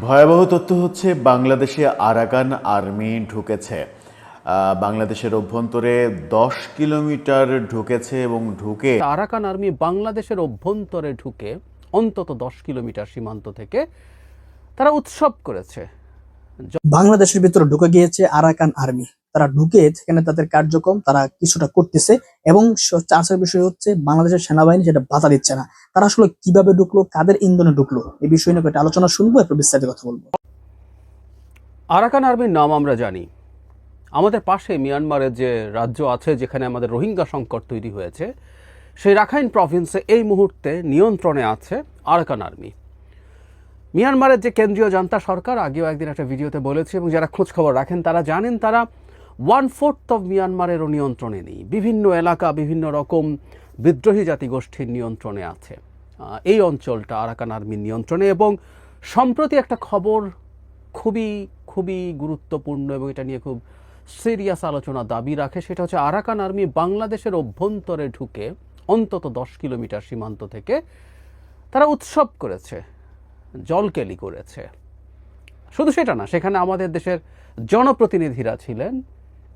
ভয়াবহ তথ্য হচ্ছে বাংলাদেশে আরাকান আর্মি ঢুকেছে। আহ, বাংলাদেশের অভ্যন্তরে দশ কিলোমিটার ঢুকেছে এবং ঢুকে আরাকান আর্মি বাংলাদেশের অভ্যন্তরে ঢুকে অন্তত দশ কিলোমিটার সীমান্ত থেকে তারা উৎসব করেছে। বাংলাদেশের ভিতরে ঢুকে গিয়েছে আরাকান আর্মি। তারা ঢুকে সেখানে তাদের কার্যক্রম তারা কিছুটা করতেছে এবং চাষের বিষয় হচ্ছে বাংলাদেশের সেনাবাহিনী সেটা বাধা দিচ্ছে না। তারা আসলে কীভাবে ঢুকলো, কাদের ইন্ধনে ঢুকলো, এই বিষয় নিয়ে একটা আলোচনা শুনব, এরপর বিস্তারিত কথা বলব। আরাকান আর্মির নাম আমরা জানি। আমাদের পাশে মিয়ানমারের যে রাজ্য আছে, যেখানে আমাদের রোহিঙ্গা সংকট তৈরি হয়েছে, সেই রাখাইন প্রভিন্সে এই মুহূর্তে নিয়ন্ত্রণে আছে আরাকান আর্মি। মিয়ানমারের যে কেন্দ্রীয় জান্তা সরকার, আগেও একদিন একটা ভিডিওতে বলেছে, এবং যারা খোঁজ খবর রাখেন, তারা জানেন তারা ওয়ান ফোর্থ অফ মিয়ানমারেরও নিয়ন্ত্রণে নেই। বিভিন্ন এলাকা বিভিন্ন রকম বিদ্রোহী জাতিগোষ্ঠীর নিয়ন্ত্রণে আছে। এই অঞ্চলটা আরাকান আর্মির নিয়ন্ত্রণে এবং সম্প্রতি একটা খবর খুবই খুবই গুরুত্বপূর্ণ এবং এটা নিয়ে খুব সিরিয়াস আলোচনা দাবি রাখে, সেটা হচ্ছে আরাকান আর্মি বাংলাদেশের অভ্যন্তরে ঢুকে অন্তত দশ কিলোমিটার সীমান্ত থেকে তারা উৎসব করেছে, জলকেলি করেছে। শুধু সেটা না, সেখানে আমাদের দেশের জনপ্রতিনিধিরা ছিলেন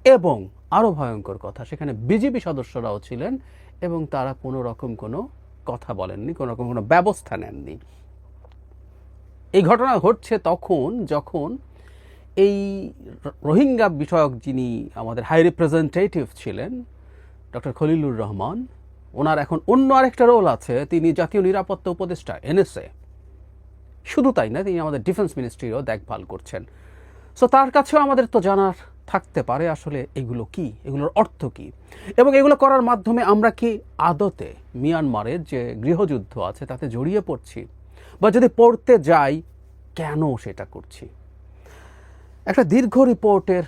এবং আরও ভয়ঙ্কর কথা, সেখানে বিজেপি সদস্যরাও ছিলেন এবং তারা কোনো রকম কোনো কথা বলেননি, কোনো রকম কোনো ব্যবস্থা নেননি। এই ঘটনা ঘটছে তখন যখন এই রোহিঙ্গা বিষয়ক যিনি আমাদের হাই রিপ্রেজেন্টেটিভ ছিলেন, ডক্টর খলিলুর রহমান, ওনার এখন অন্য আরেকটা রোল আছে, তিনি জাতীয় নিরাপত্তা উপদেষ্টা এনএসএ শুধু তাই না, তিনি আমাদের ডিফেন্স মিনিস্ট্রিও দেখভাল করছেন। সো তার কাছেও আমাদের তো জানার থাকতে পারে আসলে এগুলো কি? এগুলোর অর্থ কি? এবং এগুলো করার মাধ্যমে আমরা কি আদতে মিয়ানমারের যে গৃহযুদ্ধ আছে তাতে জড়িয়ে পড়ছি? বা যদি পড়তে যাই, কেন সেটা করছি? একটা দীর্ঘ রিপোর্টের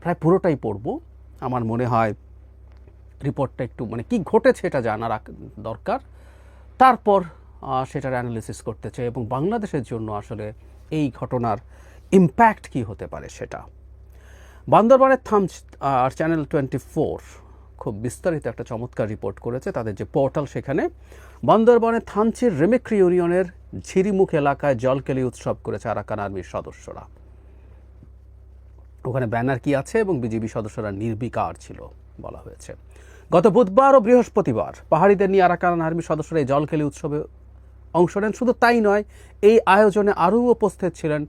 প্রায় পুরোটাই পড়ব। আমার মনে হয় রিপোর্টটা একটু মানে কি ঘটেছে এটা জানার দরকার। তারপর সেটার অ্যানালিসিস করতে চাই এবং বাংলাদেশের জন্য আসলে এই ঘটনার ইম্প্যাক্ট কি হতে পারে সেটা। বান্দরবানের থাম আর চ্যানেল টোয়েন্টি ফোর খুব বিস্তারিত একটা চমৎকার রিপোর্ট করেছে। তাদের যে পোর্টাল সেখানে বান্দরবানের থানচির রেমিক্রি ইউনিয়নের ঝিরিমুখ এলাকায় জলকেলি উৎসব করেছে আরাকান আর্মির সদস্যরা। ওখানে ব্যানার কি আছে এবং বিজেপি সদস্যরা নির্বিকার ছিল বলা হয়েছে। গত বুধবার ও বৃহস্পতিবার পাহাড়িদের নিয়ে আরাকান আর্মি সদস্যরা এই জলকেলি উৎসবে অংশ নেন। শুধু তাই নয়, এই আয়োজনে আরও উপস্থিত ছিলেন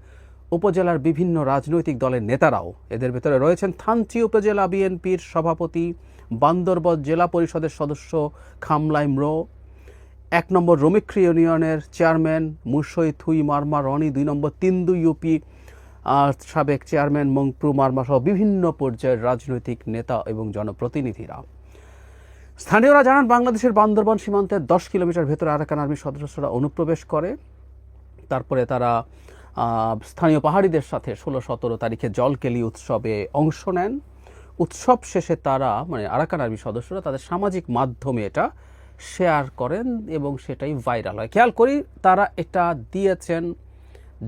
উপজেলার বিভিন্ন রাজনৈতিক দলের নেতারাও এদের ভেতরে রয়েছেন থানচি উপজেলা বিএনপির সভাপতি, বান্দরবান জেলা পরিষদের সদস্য খামলাই ম্রো, এক নম্বর রমিক্রি ইউনিয়নের চেয়ারম্যান মুসই থুই মারমা রনি, দুই নম্বর তিন্দু ইউপি সাবেক চেয়ারম্যান মংপ্রু মারমা সহ বিভিন্ন পর্যায়ের রাজনৈতিক নেতা এবং জনপ্রতিনিধিরা। স্থানীয়রা জানান, বাংলাদেশের বান্দরবান সীমান্তের দশ কিলোমিটার ভেতরে আরাকান আর্মির সদস্যরা অনুপ্রবেশ করে। তারপরে তারা স্থানীয় পাহাড়িদের সাথে ষোলো সতেরো তারিখে জলকেলি উৎসবে অংশ নেন। উৎসব শেষে তারা মানে আরাকান আর্মি সদস্যরা তাদের সামাজিক মাধ্যমে এটা শেয়ার করেন এবং সেটাই ভাইরাল হয়। খেয়াল করি তারা এটা দিয়েছেন,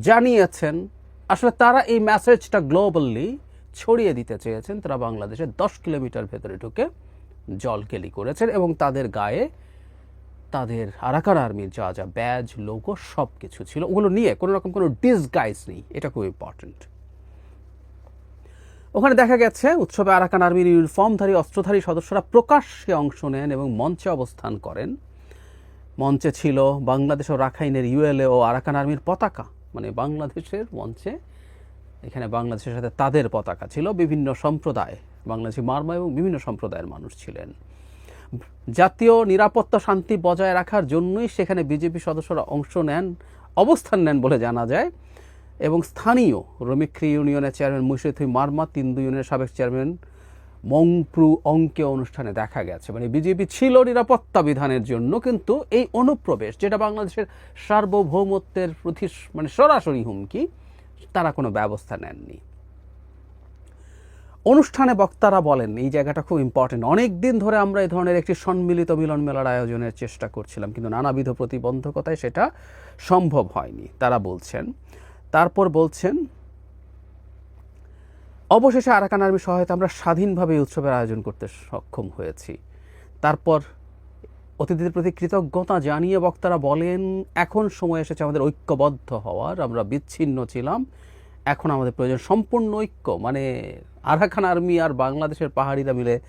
জানিয়েছেন। আসলে তারা এই মেসেজটা গ্লোবালি ছড়িয়ে দিতে চেয়েছেন। তারা বাংলাদেশের দশ কিলোমিটার ভেতরে ঢুকে জলকেলি করেছেন এবং তাদের গায়ে তাদের আরাকান আর্মির যা যা ব্যাজ, লোগো সব কিছু ছিল। ওগুলো নিয়ে কোনো রকম কোনো ডিসগাইজ নেই। এটা খুব ইম্পর্ট্যান্ট ওখানে দেখা গেছে, উৎসবে আরাকান আর্মির ইউনিফর্মধারী অস্ত্রধারী সদস্যরা প্রকাশ্যে অংশ নেন এবং মঞ্চে অবস্থান করেন। মঞ্চে ছিল বাংলাদেশ ও রাখাইনের ইউএলএ ও আরাকান আর্মির পতাকা। মানে বাংলাদেশের মঞ্চে, এখানে বাংলাদেশের সাথে তাদের পতাকা ছিল। বিভিন্ন সম্প্রদায়, বাংলাদেশি মারমা এবং বিভিন্ন সম্প্রদায়ের মানুষ ছিলেন। জাতীয় নিরাপত্তা শান্তি বজায় রাখার জন্যই সেখানে বিজেপি সদস্যরা অংশ নেন, অবস্থান নেন বলে জানা যায়। এবং স্থানীয় রমিক্রি ইউনিয়নের চেয়ারম্যান মুশিথুই মারমা তিন্দু ইউনিয়নের সাবেক চেয়ারম্যান মংপ্রু অঙ্কে অনুষ্ঠানে দেখা গেছে। মানে বিজেপি ছিল নিরাপত্তা বিধানের জন্য, কিন্তু এই অনুপ্রবেশ, যেটা বাংলাদেশের সার্বভৌমত্বের প্রতি মানে সরাসরি হুমকি, তারা কোনো ব্যবস্থা নেননি। অনুষ্ঠানে বক্তারা বলেন, এই জায়গাটা খুব ইম্পর্টেন্ট অনেক দিন ধরে আমরা এই ধরনের একটি সম্মিলিত মিলন মেলার আয়োজনের চেষ্টা করছিলাম, কিন্তু নানাবিধ প্রতিবন্ধকতায় সেটা সম্ভব হয়নি। তারা বলছেন, তারপর বলছেন, অবশেষে আরাকান আর্মি সহায়তা আমরা স্বাধীনভাবে উৎসবের আয়োজন করতে সক্ষম হয়েছি। তারপর অতিথিদের প্রতি কৃতজ্ঞতা জানিয়ে বক্তারা বলেন, এখন সময় এসেছে আমাদের ঐক্যবদ্ধ হওয়ার, আমরা বিচ্ছিন্ন ছিলাম। এখন আমাদের প্রয়োজন সম্পূর্ণ ঐক্য। মানে আরাকান আর্মি আর বাংলাদেশের পাহাড়িরা মিলে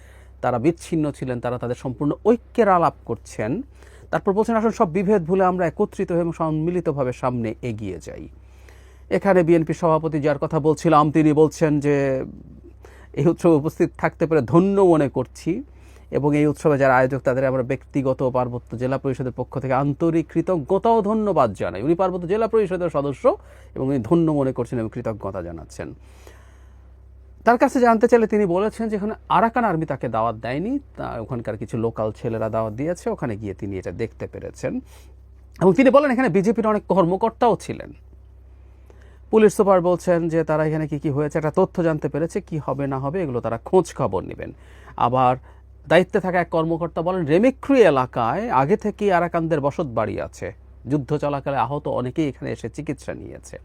তারা বিচ্ছিন্ন ছিলেন, তারা তাদের সম্পূর্ণ ঐক্যের আলাপ করছেন। তারপর বলছেন, আসুন সব বিভেদ ভুলে আমরা একত্রিত হয়ে এবং সম্মিলিতভাবে সামনে এগিয়ে যাই। এখানে বিএনপি সভাপতি যার কথা বলছিলাম, তিনি বলছেন যে, এই উৎসবে উপস্থিত থাকতে পেরে ধন্য মনে করছি। এবং এই উৎসবে যারা আয়োজক, তাদের আমরা ব্যক্তিগত পার্বত্য জেলা পরিষদের পক্ষ থেকে আন্তরিক কৃতজ্ঞতা ও ধন্যবাদ জানাই। উনি পার্বত্য জেলা পরিষদের সদস্য এবং উনি ধন্য মনে করছেন এবং কৃতজ্ঞতা জানাচ্ছেন। তার কাছে জানতে চাইলে তিনি বলেছেন যে এখানে আরাকান আর্মি তাকে দাওয়াত দেয়নি। তা ওখানকার কিছু লোকাল ছেলেরা দাওয়াত দিয়েছে, ওখানে গিয়ে তিনি এটা দেখতে পেরেছেন। এবং তিনি বলেন, এখানে বিজেপির অনেক কর্মকর্তাও ছিলেন। পুলিশ সুপার বলছেন যে তারা এখানে কি কি হয়েছে, একটা তথ্য জানতে পেরেছে, কি হবে না হবে এগুলো তারা খোঁজ খবর নেবেন। আবার দায়িত্বে থাকা এক কর্মকর্তা বলেন, রেমিক্রি এলাকায় আগে থেকেই আরাকানদের বসত বাড়ি আছে। যুদ্ধ চলাকালে আহত অনেকেই এখানে এসে চিকিৎসা নিয়েছে।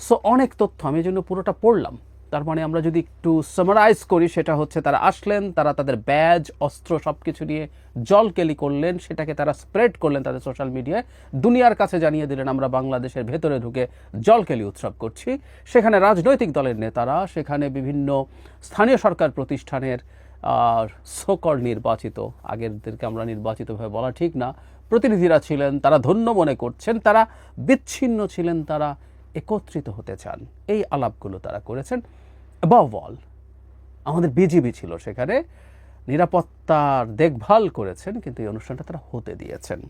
সো, অনেক তথ্য, আমি জন্য পুরোটা পড়লাম। তার মানে আমরা যদি একটু সামারাইজ করি, সেটা হচ্ছে তারা আসলেন, তারা তাদের ব্যাজ অস্ত্র সব কিছু নিয়ে জলকেলি করলেন, সেটাকে তারা স্প্রেড করলেন তাদের সোশ্যাল মিডিয়ায় দুনিয়ার কাছে জানিয়ে দিলেন, আমরা বাংলাদেশের ভেতরে ঢুকে জলকেলি উৎসব করছি। সেখানে রাজনৈতিক দলের নেতারা, সেখানে বিভিন্ন স্থানীয় সরকার প্রতিষ্ঠানের আর সকর নির্বাচিত, আগেরদেরকে আমরা নির্বাচিতভাবে বলা ঠিক না, প্রতিনিধিরা ছিলেন, তারা ধন্য মনে করছেন, তারা বিচ্ছিন্ন ছিলেন, তারা একত্রিত হতে চান। এই আলাপগুলো তারা করেছেন। অ্যাবভ অল আমাদের বিজিবি ছিল সেখানে, নিরাপত্তার দেখভাল করেছেন, কিন্তু এই অনুষ্ঠানটা তারা হতে দিয়েছেন।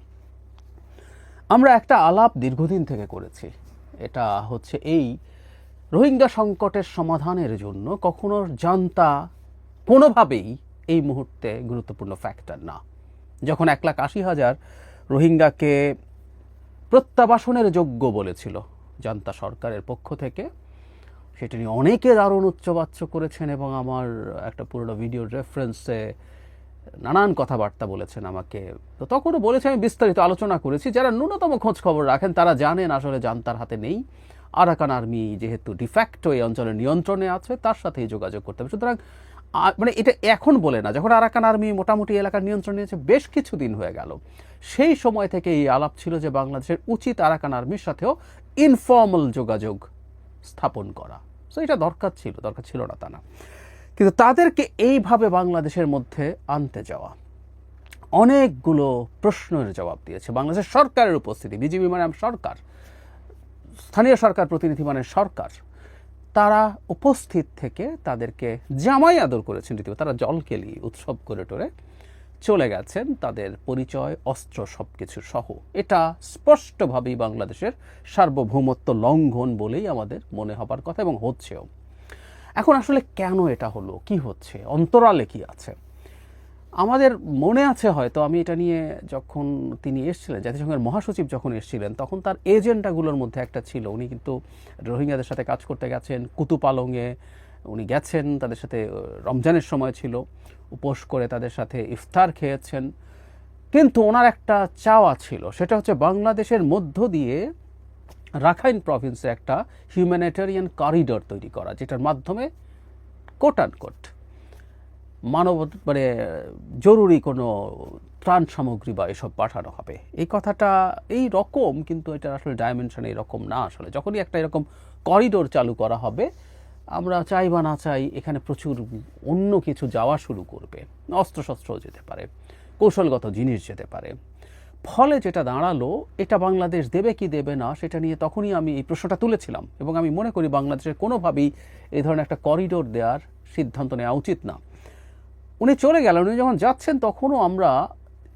আমরা একটা আলাপ দীর্ঘদিন থেকে করেছি। এটা হচ্ছে এই, রোহিঙ্গা সংকটের সমাধানের জন্য কখনো জানতা কোনোভাবেই এই মুহূর্তে গুরুত্বপূর্ণ ফ্যাক্টর না। যখন এক লাখ আশি হাজার রোহিঙ্গাকে প্রত্যাবাসনের যোগ্য বলেছিল জান্তা সরকারের পক্ষ থেকে, সেটা নিয়ে অনেকে দারুণ উচ্চবাচ্য করেছেন এবং আমার একটা পুরোনো ভিডিওর রেফারেন্সে নানান কথাবার্তা বলেছেন আমাকে। তো তখনও বলেছে, আমি বিস্তারিত আলোচনা করেছি। যারা ন্যূনতম খোঁজ খবর রাখেন, তারা জানেন আসলে জান্তার হাতে নেই। আরাকান আর্মি যেহেতু ডিফ্যাক্টো এই অঞ্চলের নিয়ন্ত্রণে আছে, তার সাথেই যোগাযোগ করতে হবে। সুতরাং মানে এটা এখন বলে না, যখন আরাকান আর্মি মোটামুটি এলাকার নিয়ন্ত্রণ নিয়েছে, বেশ কিছু দিন হয়ে গেল। সেই সময় থেকে এই আলাপ ছিল যে বাংলাদেশের উচিত আরাকান আর্মির সাথেও ইনফর্মাল যোগাযোগ স্থাপন করা। সো এটা দরকার ছিল দরকার ছিল না তা না। কিন্তু তাদেরকে এইভাবে বাংলাদেশের মধ্যে আনতে যাওয়া, অনেকগুলো প্রশ্নের জবাব দিয়েছে। বাংলাদেশের সরকারের উপস্থিতি বিজেপি মানে সরকার, স্থানীয় সরকার, প্রতিনিধি মানে সরকার। তারা উপস্থিত থেকে তাদেরকে জামাই আদর করেছেন রীতিমতো। তারা জলকেলি উৎসব করে টোরে চলে গেছেন। তাদের পরিচয়, অস্ত্র সব কিছু সহ। এটা স্পষ্টভাবেই বাংলাদেশের সার্বভৌমত্ব লঙ্ঘন বলেই আমাদের মনে হবার কথা এবং হচ্ছেও। এখন আসলে কেন এটা হলো? কি হচ্ছে? অন্তরালে কি আছে? আমাদের মনে আছে হয়তো, আমি এটা নিয়ে যখন তিনি এসেছিলেন, জাতিসংঘের মহাসচিব যখন এসেছিলেন, তখন তার এজেন্ডাগুলোর মধ্যে একটা ছিল। উনি কিন্তু রোহিঙ্গাদের সাথে কাজ করতে গেছেন, কুতুপালংয়ে উনি গেছেন, তাদের সাথে রমজানের সময় ছিল, উপোস করে তাদের সাথে ইফতার খেয়েছেন। কিন্তু ওনার একটা চাওয়া ছিল, সেটা হচ্ছে বাংলাদেশের মধ্য দিয়ে রাখাইন প্রভিন্সে একটা হিউম্যানিটেরিয়ান করিডর তৈরি করা, যেটার মাধ্যমে কোট অ্যান্ড কোট মানব মানে জরুরি কোনো ত্রাণ সামগ্রী বা এসব পাঠানো হবে। এই কথাটা এই রকম, কিন্তু এটা আসলে ডাইমেনশন এরকম না আসলে। যখনই একটা এরকম করিডোর চালু করা হবে, আমরা চাই বা না চাই এখানে প্রচুর অন্য কিছু যাওয়া শুরু করবে। অস্ত্রশস্ত্রও যেতে পারে, কৌশলগত জিনিস যেতে পারে। ফলে যেটা দাঁড়াল, এটা বাংলাদেশ দেবে কি দেবে না, সেটা নিয়ে তখনই আমি এই প্রশ্নটা তুলেছিলাম। এবং আমি মনে করি বাংলাদেশের কোনোভাবেই এই ধরনের একটা করিডোর দেওয়ার সিদ্ধান্ত নেওয়া উচিত না। উনি চলে গেলেন, উনি যখন যাচ্ছেন তখনও আমরা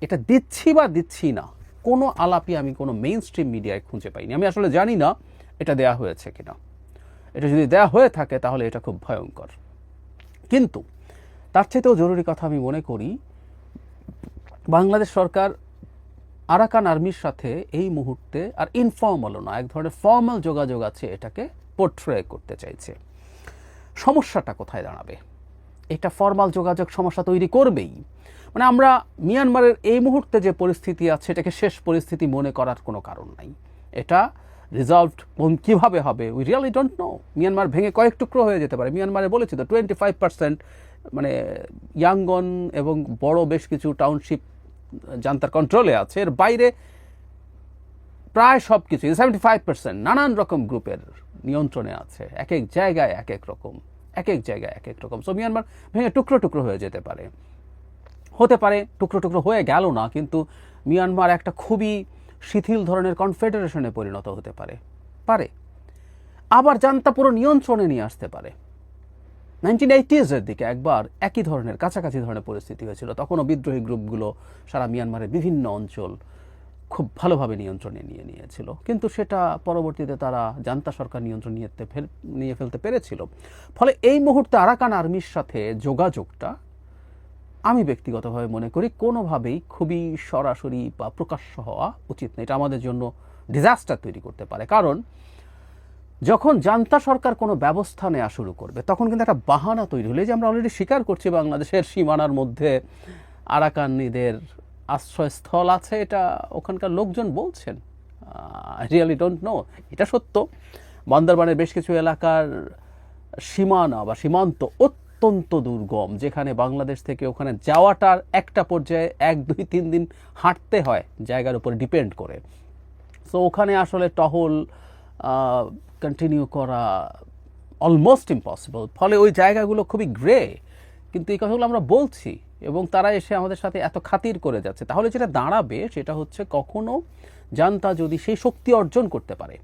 এটা দিচ্ছি বা দিচ্ছি না। কোনো আলাপি আমি কোনো মেইন স্ট্রিম মিডিয়ায় খুঁজে পাইনি। আমি আসলে জানি না এটা দেয়া হয়েছে কিনা। এটা যদি দেয়া হয়ে থাকে তাহলে এটা খুব ভয়ঙ্কর। কিন্তু তার চাইতেও জরুরি কথা আমি মনে করি, বাংলাদেশ সরকার আরাকান আর্মির সাথে এই মুহূর্তে আর ইনফর্মালও না, এক ধরনের ফর্মাল যোগাযোগ আছে এটাকে পোর্ট্রে করতে চাইছে। সমস্যাটা কোথায় দাঁড়াবে? এটা ফর্মাল যোগাযোগ সমস্যা তৈরি করবেই। মানে আমরা মিয়ানমারের এই মুহূর্তে যে পরিস্থিতি আছে, এটাকে শেষ পরিস্থিতি মনে করার কোনো কারণ নাই। এটা রিজলভড কীভাবে হবে we really don't know Myanmar ভেঙে কয়েক টুকরো হয়ে যেতে পারে। মিয়ানমারে বলেছি তো টোয়েন্টি ফাইভ পার্সেন্ট মানে ইয়াঙ্গন এবং বড় বেশ কিছু টাউনশিপ জান্তার কন্ট্রোলে আছে। এর বাইরে প্রায় সব কিছু সেভেন্টি ফাইভ পার্সেন্ট নানান রকম গ্রুপের নিয়ন্ত্রণে আছে। এক এক জায়গায় এক এক রকম। এক এক জায়গায় এক এক রকম। সো মিয়ানমার ভেঙে টুকরো টুকরো হয়ে যেতে পারে। হতে পারে, টুকরো টুকরো হয়ে গেল না, কিন্তু মিয়ানমার একটা খুবই শিথিল ধরনের কনফেডারেশনে পরিণত হতে পারে। পারে। আবার জানতা পুরো নিয়ন্ত্রণে নিয়ে আসতে পারে। নাইনটিন এইটিজের দিকে একবার একই ধরনের, কাছাকাছি ধরনের পরিস্থিতি হয়েছিল। তখনও বিদ্রোহী গ্রুপগুলো সারা মিয়ানমারের বিভিন্ন অঞ্চল খুব ভালোভাবে নিয়ন্ত্রণে নিয়ে নিয়েছিল। কিন্তু সেটা পরবর্তীতে তারা জান্তা সরকার নিয়ন্ত্রণ নিয়ে ফেল, নিয়ে ফেলতে পেরেছিল। ফলে এই মুহূর্তে আরাকান আর্মির সাথে যোগাযোগটা আমি ব্যক্তিগতভাবে মনে করি কোনোভাবেই খুবই সরাসরি বা প্রকাশ্য হওয়া উচিত না। এটা আমাদের জন্য ডিজাস্টার তৈরি করতে পারে। কারণ যখন জান্তা সরকার কোনো ব্যবস্থা নেওয়া শুরু করবে, তখন কিন্তু একটা বাহানা তৈরি হলে। যে আমরা অলরেডি স্বীকার করছি বাংলাদেশের সীমানার মধ্যে আরাকানিদের আশ্রয়স্থল আছে এটা ওখানকার লোকজন বলছেন। আই রিয়েলি ডোন্ট নো এটা সত্য। বান্দরবানের বেশ কিছু এলাকার সীমানা বা সীমান্ত অত্যন্ত দুর্গম, যেখানে বাংলাদেশ থেকে ওখানে যাওয়াটার একটা পর্যায়ে এক, দুই, তিন দিন হাঁটতে হয়, জায়গার উপর ডিপেন্ড করে। সো ওখানে আসলে টহল কন্টিনিউ করা অলমোস্ট ইম্পসিবল ফলে ওই জায়গাগুলো খুবই গ্রে কিন্তু এই কথাগুলো আমরা বলছি। এবং তারা এসে আমাদের সাথে এত খাতির করে যাচ্ছে। তাহলে যেটা দাঁড়াবে সেটা হচ্ছে কখনো জানতা যদি সেই শক্তি অর্জন করতে পারে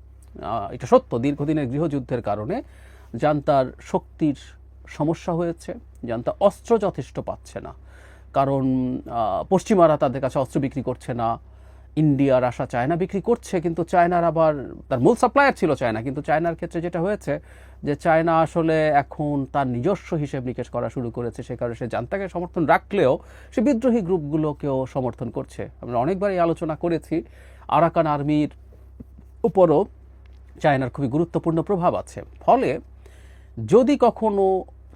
এটা সত্য, দীর্ঘদিনের গৃহযুদ্ধের কারণে জান্তার শক্তির সমস্যা হয়েছে, জানতা অস্ত্র যথেষ্ট পাচ্ছে না, কারণ পশ্চিমারা তাদের কাছে অস্ত্র বিক্রি করছে না ইন্ডিয়া রাশা চায়না বিক্রি করছে, কিন্তু চায়নার আবার তার মূল সাপ্লায়ার ছিল চায়না, কিন্তু চায়নার ক্ষেত্রে যেটা হয়েছে যে চায়না আসলে এখন তার নিজস্ব হিসেব নিকেশ করা শুরু করেছে, সে কারণে সে জানতাকে সমর্থন রাখলেও সে বিদ্রোহী গ্রুপগুলোকেও সমর্থন করছে। আমরা অনেকবার এই আলোচনা করেছি, আরাকান আর্মির উপরও চায়নার খুবই গুরুত্বপূর্ণ প্রভাব আছে। ফলে যদি কখনো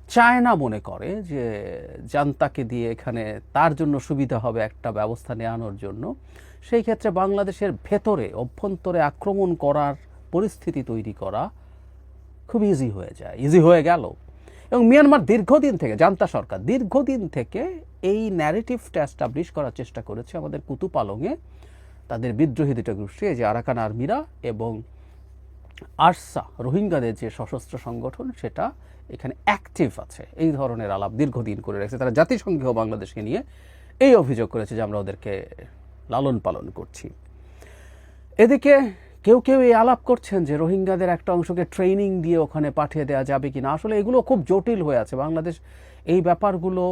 চায়না মনে করে যে জান্তাকে দিয়ে এখানে তার জন্য সুবিধা হবে একটা ব্যবস্থা নেওয়ানোর জন্য। সেই ক্ষেত্রে বাংলাদেশের ভেতরে অভ্যন্তরে আক্রমণ করার পরিস্থিতি তৈরি করা খুব ইজি হয়ে যায় ইজি হয়ে গেল। এবং মিয়ানমার দীর্ঘদিন থেকে, জান্তা সরকার দীর্ঘদিন থেকে এই ন্যারেটিভটা অ্যাস্টাবলিশ করার চেষ্টা করেছে আমাদের কুতুপালংয়ে। তাদের বিদ্রোহী দুটো গোষ্ঠী যে আরাকান আর্মিরা এবং আরসা, রোহিঙ্গাদের যে সশস্ত্র সংগঠন, সেটা এখানে অ্যাক্টিভ আছে। এই ধরনের আলাপ দীর্ঘদিন করে রেখেছে। তারা জাতিসংঘেও বাংলাদেশকে নিয়ে এই অভিযোগ করেছে যে আমরা ওদেরকে লালন পালন করছি। এদিকে কেউ কেউ এই আলাপ করছেন যে রোহিঙ্গাদের একটা অংশকে ট্রেনিং দিয়ে ওখানে পাঠিয়ে দেওয়া যাবে কিনা। আসলে এগুলো খুব জটিল হয়ে আছে। বাংলাদেশ এই ব্যাপারগুলো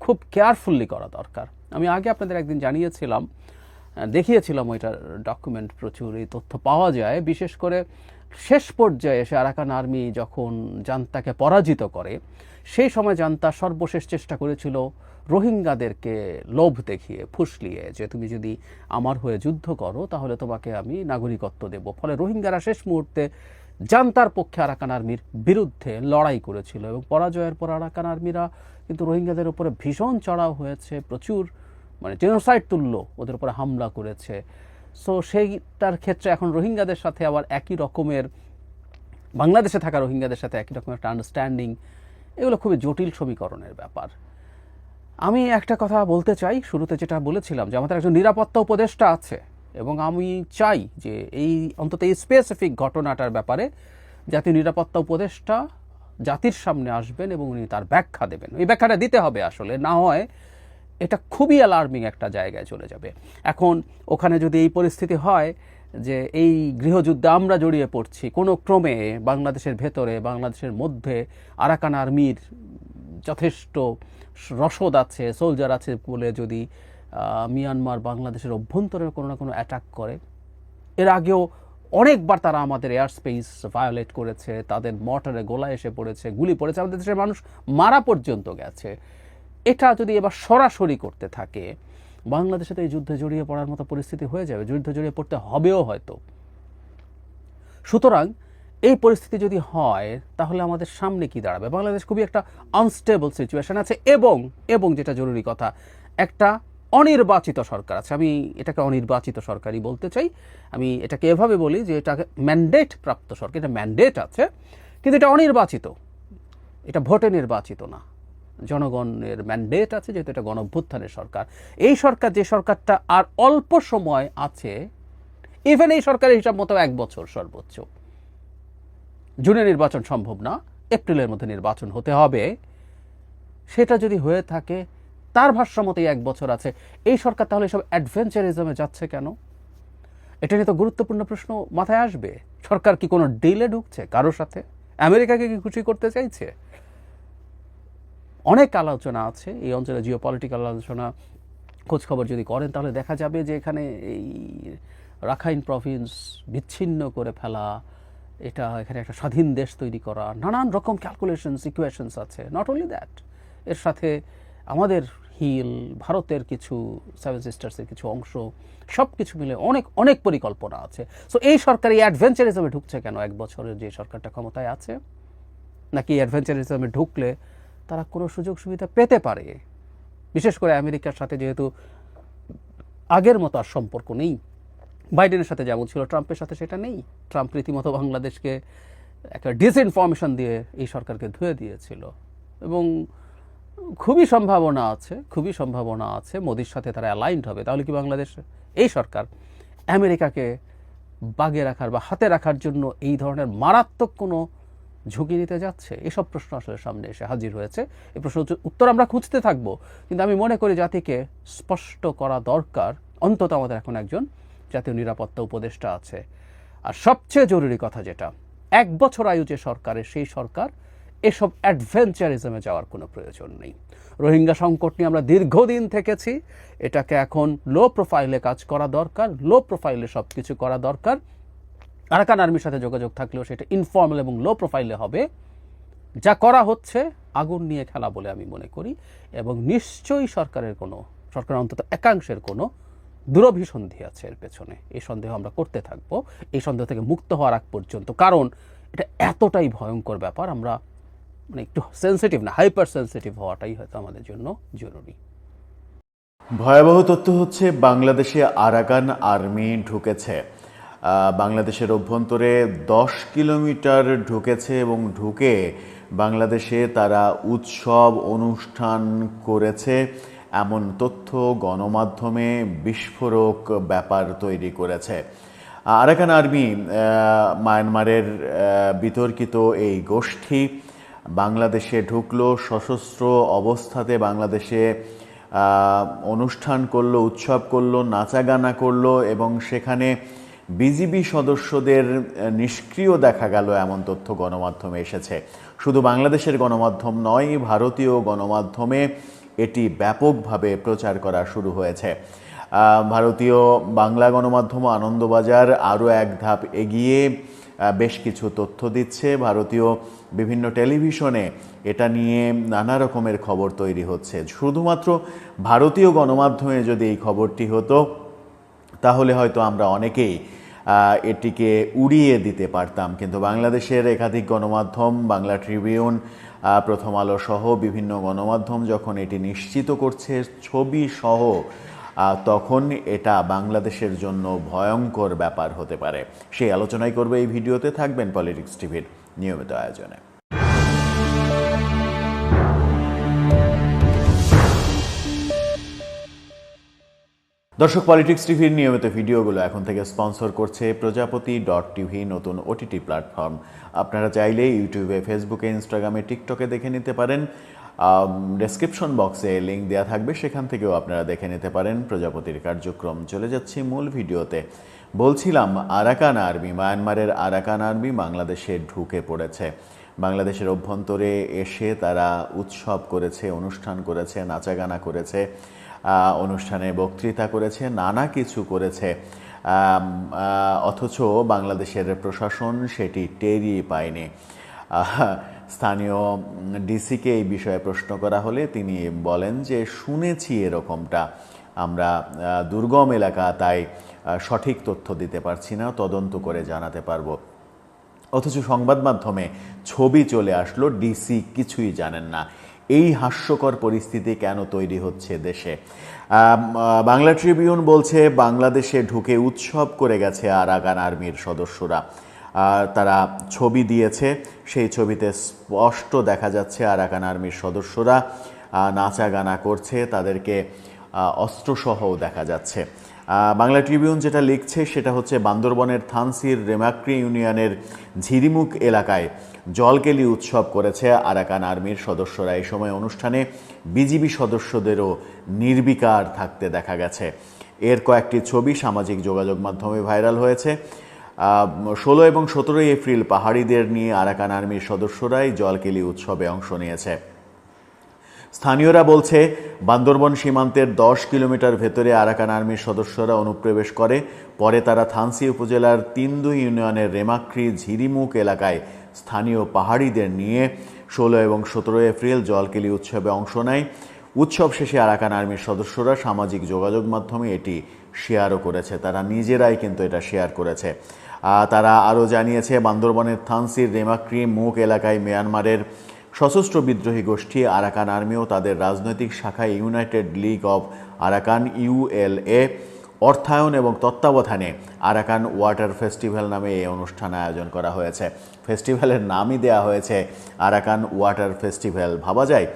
খুব কেয়ারফুললি করা দরকার। আমি আগে আপনাদের একদিন জানিয়েছিলাম, দেখিয়েছিলাম ওইটার ডকুমেন্ট প্রচুর এই তথ্য পাওয়া যায়। বিশেষ করে শেষ পর্যায়ে এসে আরাকান আর্মি যখন জান্তাকে পরাজিত করে, সেই সময় জান্তা সর্বশেষ চেষ্টা করেছিল রোহিঙ্গাদেরকে লোভ দেখিয়ে ফুসলিয়ে যে, তুমি যদি আমার হয়ে যুদ্ধ করো, তাহলে তোমাকে আমি নাগরিকত্ব দেব। ফলে রোহিঙ্গারা শেষ মুহূর্তে জান্তার পক্ষে আরাকান আর্মির বিরুদ্ধে লড়াই করেছিল এবং পরাজয়ের পর আরাকান আর্মিরা কিন্তু রোহিঙ্গাদের উপরে ভীষণ চড়াও হয়েছে, প্রচুর মানে জেনোসাইড তুল্য ওদের উপরে হামলা করেছে। সো সেইটার ক্ষেত্রে এখন রোহিঙ্গাদের সাথে আবার একই রকমের, বাংলাদেশে থাকা রোহিঙ্গাদের সাথে একই রকমের একটা আন্ডারস্ট্যান্ডিং এগুলো খুবই জটিল সমীকরণের ব্যাপার। আমি একটা কথা বলতে চাই, শুরুতে যেটা বলেছিলাম যে আমাদের একজন নিরাপত্তা উপদেষ্টা আছে এবং আমি চাই যে এই, অন্তত এই স্পেসিফিক ঘটনাটার ব্যাপারে জাতীয় নিরাপত্তা উপদেষ্টা জাতির সামনে আসবেন এবং উনি তার ব্যাখ্যা দেবেন। এই ব্যাখ্যাটা দিতে হবে আসলে, না হয় এটা খুবই অ্যালার্মিং একটা জায়গায় চলে যাবে। এখন ওখানে যদি এই পরিস্থিতি হয় যে এই গৃহযুদ্ধে আমরা জড়িয়ে পড়ছি, কোনো ক্রমে বাংলাদেশের ভেতরে, বাংলাদেশের মধ্যে আরাকান আর্মির যথেষ্ট রসদ আছে সোলজার আছে বলে যদি মিয়ানমার বাংলাদেশের অভ্যন্তরে কোনো না কোনো অ্যাটাক করে, এর আগেও অনেকবার তারা আমাদের এয়ার স্পেস ভায়োলেট করেছে, তাদের মর্টারে গোলা এসে পড়েছে, গুলি পড়েছে, আমাদের দেশের মানুষ মারা পর্যন্ত গেছে। এটা যদি এবার সরাসরি করতে থাকে, বাংলাদেশে তো এই যুদ্ধে জড়িয়ে পড়ার মতো পরিস্থিতি হয়ে যাবে, যুদ্ধে জড়িয়ে পড়তে হবেও হয়তো। সুতরাং এই পরিস্থিতি যদি হয়, তাহলে আমাদের সামনে কি দাঁড়াবে? বাংলাদেশ খুবই একটা আনস্টেবল সিচুয়েশন আছে এবং এবং যেটা জরুরি কথা, একটা অনির্বাচিত সরকার আছে। আমি এটাকে অনির্বাচিত সরকারই বলতে চাই। আমি এটাকে এভাবে বলি যে এটা ম্যান্ডেট প্রাপ্ত সরকার, এটা ম্যান্ডেট আছে, কিন্তু এটা অনির্বাচিত। এটা ভোটে নির্বাচিত না। জনগণের ম্যান্ডেট আছে, যেহেতু এটা গণভ্যুত্থানের সরকার। এই সরকার, যে সরকারটা আর অল্প সময় আছে ইভেন এই সরকারের হিসাব মতো এক বছর সর্বোচ্চ। জুনে নির্বাচন সম্ভব না, এপ্রিলের মধ্যে নির্বাচন হতে হবে। সেটা যদি হয়ে থাকে, তার ভাষ্য মতোই এক বছর আছে। এই সরকার তাহলে সব অ্যাডভেঞ্চারিজমে যাচ্ছে কেন? এটা নিয়ে তো গুরুত্বপূর্ণ প্রশ্ন মাথায় আসবে। সরকার কি কোনো ডিলে ঢুকছে কারোর সাথে? আমেরিকাকে কি খুশি করতে চাইছে? অনেক আলোচনা আছে। এই অঞ্চলে জিও পলিটিক্যাল আলোচনা, খোঁজখবর যদি করেন, তাহলে দেখা যাবে যে এখানে এই রাখাইন প্রভিন্স বিচ্ছিন্ন করে ফেলা, এটা এখানে একটা স্বাধীন দেশ তৈরি করা, নানান রকম ক্যালকুলেশনস ইকুয়েশনস আছে। নট অনলি দ্যাট এর সাথে আমাদের হিল, ভারতের কিছু সেভেন সিস্টার্সের কিছু অংশ সব কিছু মিলে অনেক অনেক পরিকল্পনা আছে। সো এই সরকার এই অ্যাডভেঞ্চারিজমে ঢুকছে কেন? এক বছরের যে সরকারটা ক্ষমতায় আছে, নাকি অ্যাডভেঞ্চারিজমে ঢুকলে তারা কোনো সুযোগ সুবিধা পেতে পারে। বিশেষ করে আমেরিকার সাথে যেহেতু আগের মতো আর সম্পর্ক নেই। বাইডেনের সাথে যেমন ছিল, ট্রাম্পের সাথে সেটা নেই। ট্রাম্প রীতিমতো বাংলাদেশকে একটা ডিসইনফরমেশন দিয়ে এই সরকারকে ধুয়ে দিয়েছিল। এবং খুবই সম্ভাবনা আছে, খুবই সম্ভাবনা আছে মোদির সাথে তারা অ্যালাইন্ড হবে। তাহলে কি বাংলাদেশ, এই সরকার আমেরিকাকে বাগে রাখার বা হাতে রাখার জন্য এই ধরনের মারাত্মক কোনো ঝুঁকি নিতে যাচ্ছে? এসব প্রশ্ন আসলে সামনে এসে হাজির হয়েছে। এই প্রশ্ন উত্তর আমরা খুঁজতে থাকব। কিন্তু আমি মনে করি জাতিকে স্পষ্ট করা দরকার। অন্তত আমাদের এখন একজন জাতীয় নিরাপত্তা উপদেষ্টা আছে। আর সবচেয়ে জরুরি কথা যেটা, এক বছর আয়ু যে সরকারের, সেই সরকার এসব অ্যাডভেঞ্চারিজমে যাওয়ার কোনো প্রয়োজন নেই। রোহিঙ্গা সংকট নিয়ে আমরা দীর্ঘদিন থেকেছি। এটাকে এখন লো প্রোফাইলে কাজ করা দরকার লো প্রোফাইলে সব কিছু করা দরকার। আরাকান আর্মির সাথে যোগাযোগ থাকলেও সেটা ইনফর্মাল এবং লো প্রোফাইলে হবে। যা করা হচ্ছে, আগুন নিয়ে খেলা বলে আমি মনে করি, এবং নিশ্চয়ই সরকারের কোনো, সরকার অন্তত একাংশের কোনো দুরভিসন্ধি আছে এর পেছনে। এই সন্দেহ আমরা করতে থাকব। এই সন্দেহ থেকে মুক্ত হওয়ার আগ পর্যন্ত। কারণ এটা এতটাই ভয়ঙ্কর ব্যাপার, আমরা মানে একটু সেন্সিটিভ না হাইপার সেন্সিটিভ হওয়াটাই হয়তো আমাদের জন্য জরুরি। ভয়াবহ তথ্য হচ্ছে, বাংলাদেশে আরাকান আর্মি ঢুকেছে। বাংলাদেশের অভ্যন্তরে দশ কিলোমিটার ঢুকেছে এবং ঢুকে বাংলাদেশে তারা উৎসব অনুষ্ঠান করেছে। এমন তথ্য গণমাধ্যমে বিস্ফোরক ব্যাপার তৈরি করেছে। আরাকান আর্মি মায়ানমারের বিতর্কিত এই গোষ্ঠী বাংলাদেশে ঢুকলো, সশস্ত্র অবস্থাতে বাংলাদেশে অনুষ্ঠান করল, উৎসব করল নাচা গানা করল এবং সেখানে বিজিবি সদস্যদের নিষ্ক্রিয় দেখা গেল এমন তথ্য গণমাধ্যমে এসেছে। শুধু বাংলাদেশের গণমাধ্যম নয়, ভারতীয় গণমাধ্যমে এটি ব্যাপকভাবে প্রচার করা শুরু হয়েছে। ভারতীয় বাংলা গণমাধ্যম আনন্দবাজার আরও এক ধাপ এগিয়ে বেশ কিছু তথ্য দিচ্ছে। ভারতীয় বিভিন্ন টেলিভিশনে এটা নিয়ে নানা রকমের খবর তৈরি হচ্ছে। শুধুমাত্র ভারতীয় গণমাধ্যমে যদি এই খবরটি হতো, তাহলে হয়তো আমরা অনেকেই এটিকে উড়িয়ে দিতে পারতাম। কিন্তু বাংলাদেশের একাধিক গণমাধ্যম, বাংলা ট্রিবিউন প্রথম আলো সহ বিভিন্ন গণমাধ্যম যখন এটি নিশ্চিত করছে, ছবি সহ তখন এটা বাংলাদেশের জন্য ভয়ঙ্কর ব্যাপার হতে পারে। সেই আলোচনাই করবে এই ভিডিওতে, থাকবেন পলিটিক্স টিভির নিয়মিত আয়োজনে। দর্শক পলিটিক্স টিভির নিয়মিত ভিডিওগুলো এখন থেকে স্পন্সর করছে প্রজাপতি ডট টিভি, নতুন ওটিটি প্ল্যাটফর্ম আপনারা চাইলে ইউটিউবে ফেসবুকে ইনস্টাগ্রামে টিকটকে দেখে নিতে পারেন। ডেসক্রিপশন বক্সে লিঙ্ক দেওয়া থাকবে, সেখান থেকেও আপনারা দেখে নিতে পারেন প্রজাপতির কার্যক্রম। চলে যাচ্ছি মূল ভিডিওতে। বলছিলাম, আরাকান আর্মি, মায়ানমারের আরাকান আর্মি বাংলাদেশে ঢুকে পড়েছে। বাংলাদেশের অভ্যন্তরে এসে তারা উৎসব করেছে, অনুষ্ঠান করেছে, নাচাগানা করেছে। অনুষ্ঠানে বক্তৃতা করেছে, নানা কিছু করেছে। অথচ বাংলাদেশের প্রশাসন সেটি টেরই পায়নি। স্থানীয় ডিসিকে এই বিষয়ে প্রশ্ন করা হলে তিনি বলেন যে, শুনেছি এরকমটা। আমরা দুর্গম এলাকা, তাই সঠিক তথ্য দিতে পারছি না, তদন্ত করে জানাতে পারব। অথচ সংবাদ মাধ্যমে ছবি চলে আসলো, ডিসি কিছুই জানেন না। এই হাস্যকর পরিস্থিতি কেন তৈরি হচ্ছে দেশে? বাংলা ট্রিবিউন বলছে, বাংলাদেশে ঢুকে উৎসব করে গেছে আরাকান আর্মির সদস্যরা। তারা ছবি দিয়েছে, সেই ছবিতে স্পষ্ট দেখা যাচ্ছে আরাকান আর্মির সদস্যরা নাচা গানা করছে, তাদেরকে অস্ত্রসহও দেখা যাচ্ছে। বাংলা ট্রিবিউন যেটা লিখছে সেটা হচ্ছে বান্দরবনের থানসির রেমাক্রি ইউনিয়নের ঝিরিমুখ এলাকায় জলকেলি উৎসব করেছে আরাকান আর্মির সদস্যরা। এই সময় অনুষ্ঠানে বিজিবি সদস্যদেরও নির্বিকার থাকতে দেখা গেছে। এর কয়েকটি ছবি সামাজিক যোগাযোগ মাধ্যমে ভাইরাল হয়েছে। ষোলো এবং সতেরোই এপ্রিল পাহাড়িদের নিয়ে আরাকান আর্মির সদস্যরাই জলকেলি উৎসবে অংশ নিয়েছে। স্থানীয়রা বলছে, বান্দরবন সীমান্তের দশ কিলোমিটার ভেতরে আরাকান আর্মির সদস্যরা অনুপ্রবেশ করে। পরে তারা থানসি উপজেলার তিন্দু ইউনিয়নের রেমাক্রি ঝিরিমুখ এলাকায় স্থানীয় পাহাড়িদের নিয়ে ষোলো এবং সতেরো এপ্রিল জলকেলি উৎসবে অংশ নেয়। উৎসব শেষে আরাকান আর্মির সদস্যরা সামাজিক যোগাযোগ মাধ্যমে এটি শেয়ারও করেছে। তারা নিজেরাই কিন্তু এটা শেয়ার করেছে। তারা আরও জানিয়েছে, বান্দরবনের থানসির রেমাক্রি মুখ এলাকায় মিয়ানমারের সশস্ত্র বিদ্রোহী গোষ্ঠী আরাকান আর্মিও তাদের রাজনৈতিক শাখায় United League of Arakan ULA অর্থায়ন এবং তত্ত্বাবধানে আরাকান ওয়াটার ফেস্টিভ্যাল নামে এই অনুষ্ঠান আয়োজন করা হয়েছে। ফেস্টিভ্যালের নামই দেওয়া হয়েছে আরাকান ওয়াটার ফেস্টিভ্যাল। ভাবা যায়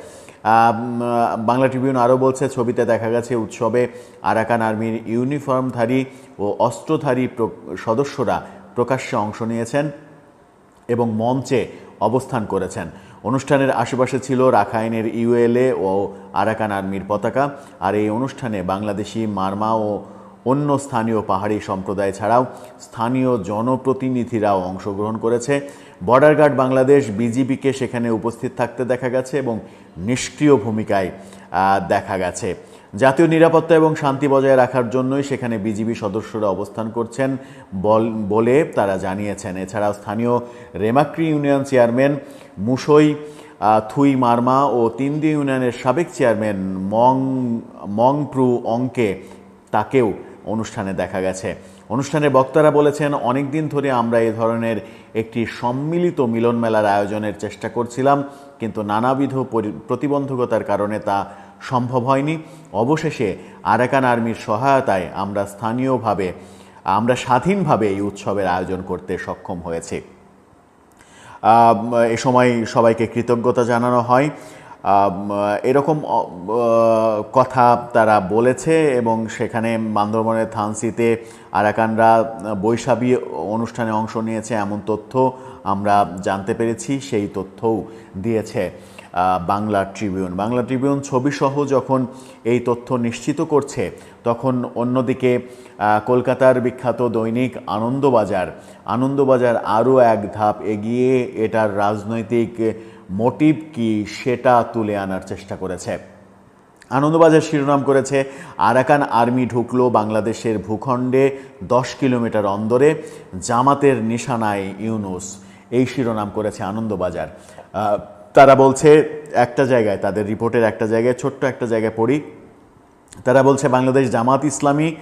বাংলা ট্রিবিউন আরও বলছে, ছবিতে দেখা গেছে উৎসবে আরাকান আর্মির ইউনিফর্মধারী ও অস্ত্রধারী সদস্যরা প্রকাশ্যে অংশ নিয়েছেন এবং মঞ্চে অবস্থান করেছেন। অনুষ্ঠানের আশেপাশে ছিল রাখাইনের ইউএলএ ও আরাকান আর্মির পতাকা। আর এই অনুষ্ঠানে বাংলাদেশি মারমা ও অন্য স্থানীয় পাহাড়ি সম্প্রদায় ছাড়াও স্থানীয় জনপ্রতিনিধিরাও অংশগ্রহণ করেছে। বর্ডার গার্ড বাংলাদেশ বিজিবিকে সেখানে উপস্থিত থাকতে দেখা গেছে এবং নিষ্ক্রিয় ভূমিকায় দেখা গেছে। জাতীয় নিরাপত্তা এবং শান্তি বজায় রাখার জন্যই সেখানে বিজিবি সদস্যরা অবস্থান করছেন বল তারা জানিয়েছেন। এছাড়াও স্থানীয় রেমাক্রি ইউনিয়ন চেয়ারম্যান মুসই থুই মার্মা ও তিনদি ইউনিয়নের সাবেক চেয়ারম্যান মং, মংপ্রু অঙ্কে তাকেও অনুষ্ঠানে দেখা গেছে। অনুষ্ঠানে বক্তারা বলেছেন অনেক দিন ধরে আমরা এ ধরনের একটি সম্মিলিত মিলন মেলার আয়োজনের চেষ্টা করছিলাম, কিন্তু নানাবিধ পরি- প্রতিবন্ধকতার কারণে তা সম্ভব হয়নি। অবশেষে আরাকান আর্মির সহায়তায় আমরা স্থানীয়ভাবে, আমরা স্বাধীনভাবে এই উৎসবের আয়োজন করতে সক্ষম হয়েছি। এ সময় সবাইকে কৃতজ্ঞতা জানানো হয়। এরকম কথা তারা বলেছে এবং সেখানে বান্দরবনের থানসিতে আরাকানরা বৈশাখী অনুষ্ঠানে অংশ নিয়েছে। এমন তথ্য আমরা জানতে পেরেছি, সেই তথ্যও দিয়েছে। বাংলা ট্রিবিউন। বাংলা ট্রিবিউন ছবিসহ যখন এই তথ্য নিশ্চিত করছে, তখন অন্যদিকে কলকাতার বিখ্যাত দৈনিক আনন্দবাজার আনন্দবাজার আরও এক ধাপ এগিয়ে এটার রাজনৈতিক মোটিভ কি সেটা তুলে আনার চেষ্টা করেছে। আনন্দবাজার শিরোনাম করেছে, আরাকান আর্মি ঢুকলো বাংলাদেশের ভূখণ্ডে দশ কিলোমিটার অন্দরে, জামাতের নিশানায় ইউনুস। এই শিরোনাম করেছে আনন্দবাজার। তারা বলছে একটা জায়গায়, তাদের রিপোর্টের একটা জায়গায়, ছোট্ট একটা জায়গায় পড়ি। তারা বলছে, বাংলাদেশ জামাত ইসলামী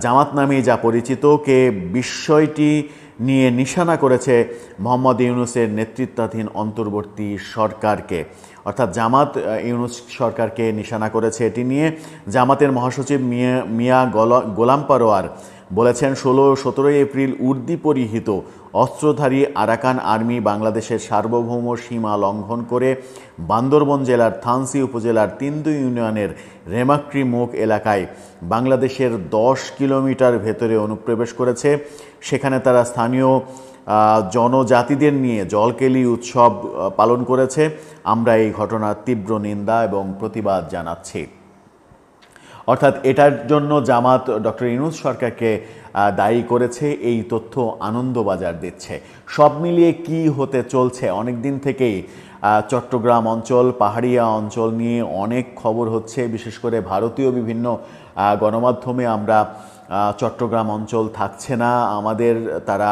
জামাত নামেই যা পরিচিত, কে বিষয়টি নিয়ে নিশানা করেছে মোহাম্মদ ইউনুসের নেতৃত্বাধীন অন্তর্বর্তী সরকারকে। অর্থাৎ জামাত ইউনুস সরকারকে নিশানা করেছে এটি নিয়ে। জামাতের মহাসচিব মিয়া মিয়া গলা- গোলাম পারোয়ার বলেছেন, ষোলো সতেরোই এপ্রিল উর্দি পরিহিত অস্ত্রধারী আরাকান আর্মি বাংলাদেশের সার্বভৌম সীমা লঙ্ঘন করে বান্দরবন জেলার থানসি উপজেলার তিন্দু ইউনিয়নের রেমাক্রি মুখ এলাকায় বাংলাদেশের দশ কিলোমিটার ভেতরে অনুপ্রবেশ করেছে। সেখানে তারা স্থানীয় জনজাতিদের নিয়ে জলকেলি উৎসব পালন করেছে। আমরা এই ঘটনার তীব্র নিন্দা এবং প্রতিবাদ জানাচ্ছি। অর্থাৎ এটার জন্য জামাত ডক্টর ইনুস সরকারকে দায়ী করেছে, এই তথ্য আনন্দবাজার দিচ্ছে। সব মিলিয়ে কি হতে চলছে? অনেক দিন থেকেই চট্টগ্রাম অঞ্চল, পাহাড়িয়া অঞ্চল নিয়ে অনেক খবর হচ্ছে। বিশেষ করে ভারতীয় বিভিন্ন গণমাধ্যমে আমরা চট্টগ্রাম অঞ্চল থাকছে না, আমাদের তারা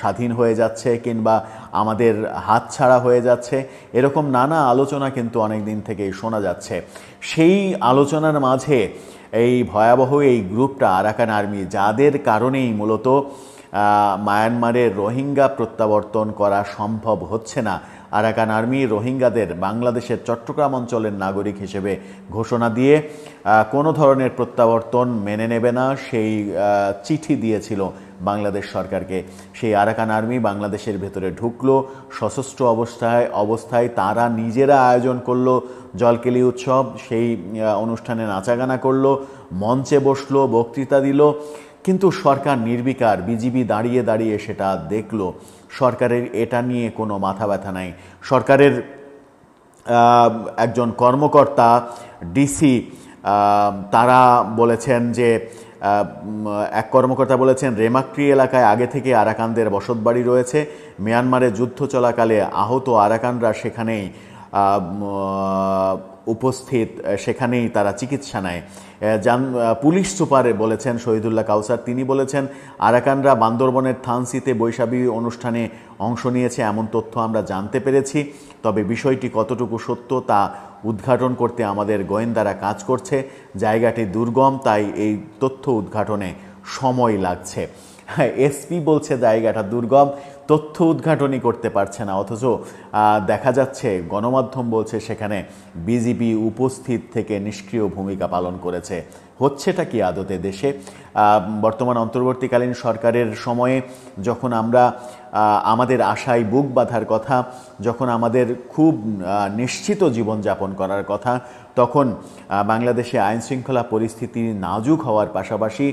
স্বাধীন হয়ে যাচ্ছে কিংবা আমাদের হাতছাড়া হয়ে যাচ্ছে, এরকম নানা আলোচনা কিন্তু অনেক দিন থেকেই শোনা যাচ্ছে। সেই আলোচনার মাঝে এই ভয়াবহ এই গ্রুপটা, আরাকান আর্মি, যাদের কারণেই মূলত মায়ানমারের রোহিঙ্গা প্রত্যাবর্তন করা সম্ভব হচ্ছে না আরাকান আর্মি রোহিঙ্গাদের বাংলাদেশের চট্টগ্রাম অঞ্চলের নাগরিক হিসেবে ঘোষণা দিয়ে কোনো ধরনের প্রত্যাবর্তন মেনে নেবে না সেই চিঠি দিয়েছিল বাংলাদেশ সরকারকে। সেই আরাকান আর্মি বাংলাদেশের ভেতরে ঢুকলো, সশস্ত্র অবস্থায় অবস্থায় তারা নিজেরা আয়োজন করল, জলকেলি উৎসব, সেই অনুষ্ঠানে নাচাগানা করল, মঞ্চে বসল, বক্তৃতা দিল। কিন্তু সরকার নির্বিকার, বিজিবি দাঁড়িয়ে দাঁড়িয়ে সেটা দেখল। সরকারের এটা নিয়ে কোনো মাথা ব্যথা নাই। সরকারের একজন কর্মকর্তা, ডিসি তারা বলেছেন যে এক কর্মকর্তা বলেছেন, রেমাক্রি এলাকায় আগে থেকে আরাকানদের বসতবাড়ি রয়েছে। মিয়ানমারে যুদ্ধ চলাকালে আহত আরাকানরা সেখানেই উপস্থিত সেখানেই তারা চিকিৎসা নেয়। আহ, পুলিশ সুপারে বলেছেন শহীদুল্লাহ কাউসার। তিনি বলেছেন আরাকানরা বান্দরবনের থানসিতে বৈশাখী অনুষ্ঠানে অংশ নিয়েছে এমন তথ্য আমরা জানতে পেরেছি। তবে বিষয়টি কতটুকু সত্য তা উদ্ঘাটন করতে আমাদের গোয়েন্দারা কাজ করছে। জায়গাটি দুর্গম তাই এই তথ্য উদ্ঘাটনে সময় লাগছে। হ্যাঁ এসপি বলছে জায়গাটা দুর্গম। তথ্য উদ্ঘাটনই করতে পারছে না। অথচ দেখা যাচ্ছে, গণমাধ্যম বলছে সেখানে বিজেপি উপস্থিত থেকে নিষ্ক্রিয় ভূমিকা পালন করেছে। হচ্ছেটা কি আদতে দেশে? বর্তমান অন্তর্বর্তীকালীন সরকারের সময়ে যখন আমরা আমাদের আশায় বুক বাঁধার কথা, যখন আমাদের খুব নিশ্চিত জীবনযাপন করার কথা, তখন বাংলাদেশে আইন শৃঙ্খলা পরিস্থিতি নাজুক হওয়ার পাশাপাশি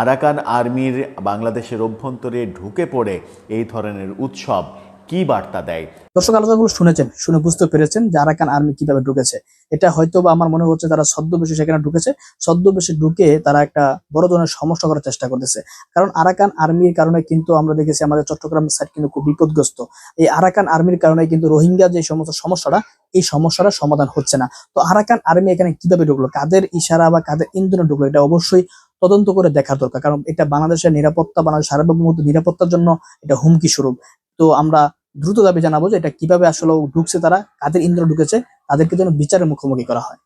আরাকান আর্মির বাংলাদেশের অভ্যন্তরে ঢুকে পড়ে এই ধরনের উৎসব কি বার্তা দেয়? দর্শক, আলোচনাগুলো শুনেছেন, শুনে বুঝতে পেরেছেন যে আরাকান আর্মি কীভাবে ঢুকেছে। এটা হয়তো বা আমার মনে হচ্ছে তারা ছদ্মবেশে সেখানে ঢুকেছে, ছদ্মবেশে ঢুকে তারা একটা বড় ধরনের সমস্যা করার চেষ্টা করতেছে। কারণ আরাকান আর্মির কারণে কিন্তু আমরা দেখেছি আমাদের চট্টগ্রাম সাইড কিন্তু খুব বিপদগ্রস্ত। এই আরাকান আর্মির কারণে কিন্তু রোহিঙ্গা যে সমস্ত সমস্যাটা, এই সমস্যাটা সমাধান হচ্ছে না। তো আরাকান আর্মি এখানে কীভাবে ঢুকলো? কাদের ইশারা বা কাদের ইন্ধনে ঢুকলো? এটা অবশ্যই তদন্ত করে দেখার দরকার। কারণ এটা বাংলাদেশের নিরাপত্তা বাংলাদেশ সার্বভৌমত্ব নিরাপত্তার জন্য এটা হুমকি স্বরূপ। তো আমরা দ্রুত দাবি জানাব যে এটা কীভাবে আসলে ঢুকছে তারা, কাদের ইন্দ্র ঢুকেছে, তাদেরকে যেন বিচারের মুখোমুখি করা হয়।